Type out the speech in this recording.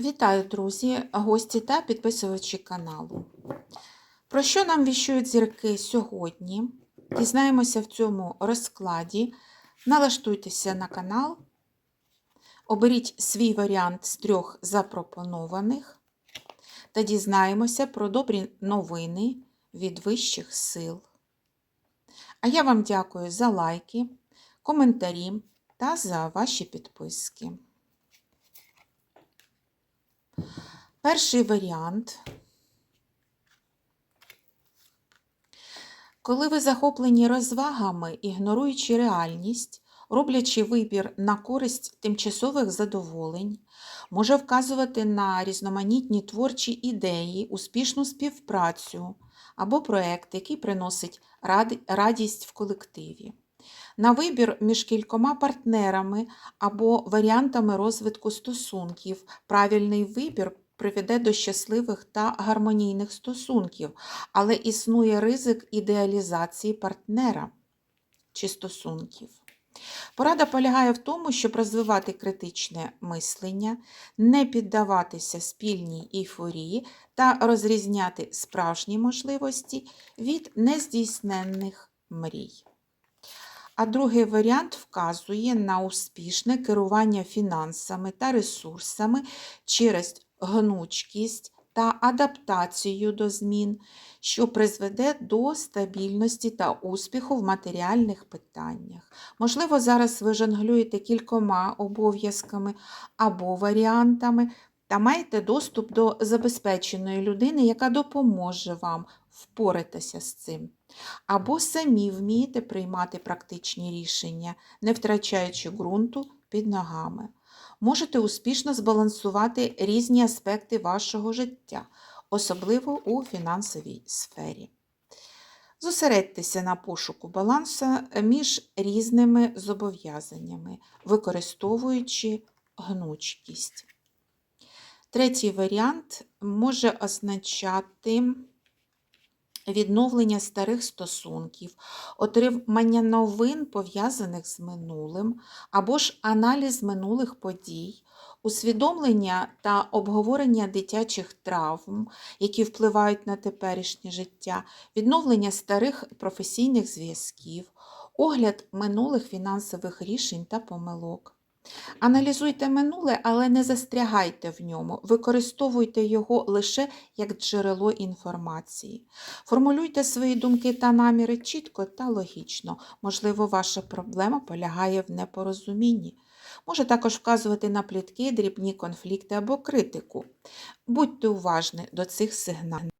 Вітаю, друзі, гості та підписувачі каналу. Про що нам віщують зірки сьогодні? Дізнаємося в цьому розкладі. Налаштуйтеся на канал, оберіть свій варіант з трьох запропонованих та дізнаємося про добрі новини від вищих сил. А я вам дякую за лайки, коментарі та за ваші підписки. Перший варіант. Коли ви захоплені розвагами, ігноруючи реальність, роблячи вибір на користь тимчасових задоволень, може вказувати на різноманітні творчі ідеї, успішну співпрацю або проєкт, який приносить радість в колективі. На вибір між кількома партнерами або варіантами розвитку стосунків, правильний вибір приведе до щасливих та гармонійних стосунків, але існує ризик ідеалізації партнера чи стосунків. Порада полягає в тому, щоб розвивати критичне мислення, не піддаватися спільній ейфорії та розрізняти справжні можливості від нездійсненних мрій. А другий варіант вказує на успішне керування фінансами та ресурсами через гнучкість та адаптацію до змін, що призведе до стабільності та успіху в матеріальних питаннях. Можливо, зараз ви жонглюєте кількома обов'язками або варіантами та маєте доступ до забезпеченої людини, яка допоможе вам впоратися з цим. Або самі вмієте приймати практичні рішення, не втрачаючи ґрунту під ногами можете успішно збалансувати різні аспекти вашого життя, особливо у фінансовій сфері. Зосередьтеся на пошуку балансу між різними зобов'язаннями, використовуючи гнучкість. Третій варіант може означати відновлення старих стосунків, отримання новин, пов'язаних з минулим, або ж аналіз минулих подій, усвідомлення та обговорення дитячих травм, які впливають на теперішнє життя, відновлення старих професійних зв'язків, огляд минулих фінансових рішень та помилок. Аналізуйте минуле, але не застрягайте в ньому, використовуйте його лише як джерело інформації. Формулюйте свої думки та наміри чітко та логічно. Можливо, ваша проблема полягає в непорозумінні. Може також вказувати на плітки, дрібні конфлікти або критику. Будьте уважні до цих сигналів.